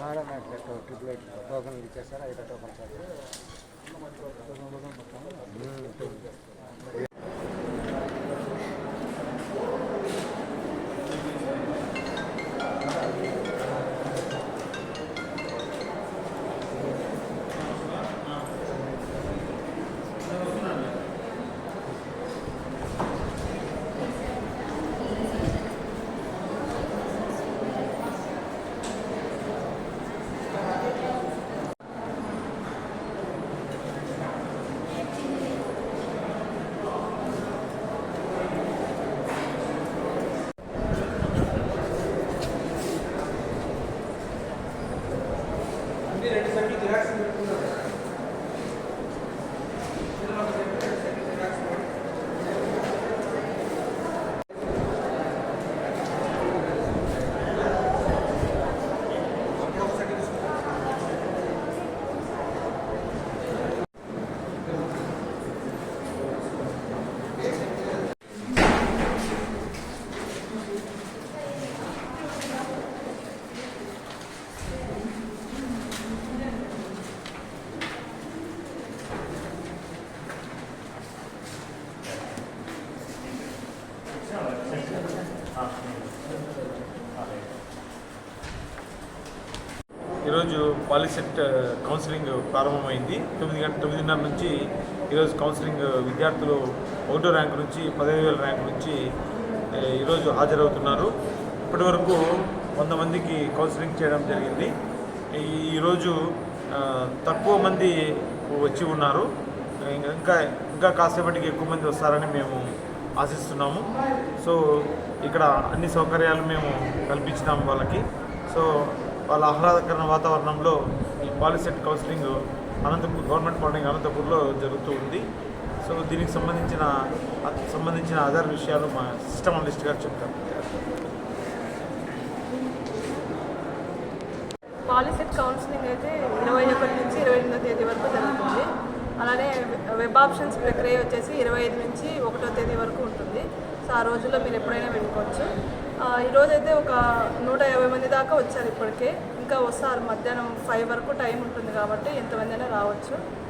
Madam triple eight token ఇచ్చేస్తారు ఐదు token sir ఈరోజు పాలిసెట్ కౌన్సిలింగ్ ప్రారంభమైంది. తొమ్మిది గంట తొమ్మిదిన్నర నుంచి ఈరోజు కౌన్సిలింగ్ విద్యార్థులు ఒకటో ర్యాంక్ నుంచి పదహైదు వేల ర్యాంక్ నుంచి ఈరోజు హాజరవుతున్నారు. ఇప్పటి వరకు వంద మందికి కౌన్సిలింగ్ చేయడం జరిగింది. ఈరోజు తక్కువ మంది వచ్చి ఉన్నారు. ఇంకా ఇంకా కాసేపటికి ఎక్కువ మంది వస్తారని మేము ఆశిస్తున్నాము. సో ఇక్కడ అన్ని సౌకర్యాలు మేము కల్పించినాము వాళ్ళకి. సో వాళ్ళ ఆహ్లాదకరణ వాతావరణంలో ఈ Polycet counselling Anantapur government polytechnic అనంతపూర్లో జరుగుతూ ఉంది. సో దీనికి సంబంధించిన సంబంధించిన అదర్ విషయాలు మా సిస్టమ్ అనలిస్ట్ గారు చెప్తారు. పాలిసెట్ కౌన్సిలింగ్ అయితే ఇరవై ఒకటి నుంచి ఇరవై ఎనిమిదో తేదీ వరకు జరుగుతుంది. అలానే వెబ్ ఆప్షన్స్ ప్రక్రియ వచ్చేసి ఇరవై ఐదు నుంచి ఒకటో తేదీ వరకు ఉంటుంది. సో ఆ రోజుల్లో మీరు ఎప్పుడైనా వెళ్ళుకోవచ్చు ఈరోజైతే ఈరోజు అయితే ఒక నూట యాభై మంది దాకా వచ్చారు ఇప్పటికే. ఇంకా వస్తారు. మధ్యాహ్నం ఫైవ్ వరకు టైం ఉంటుంది కాబట్టి ఎంతమంది అయినా రావచ్చు.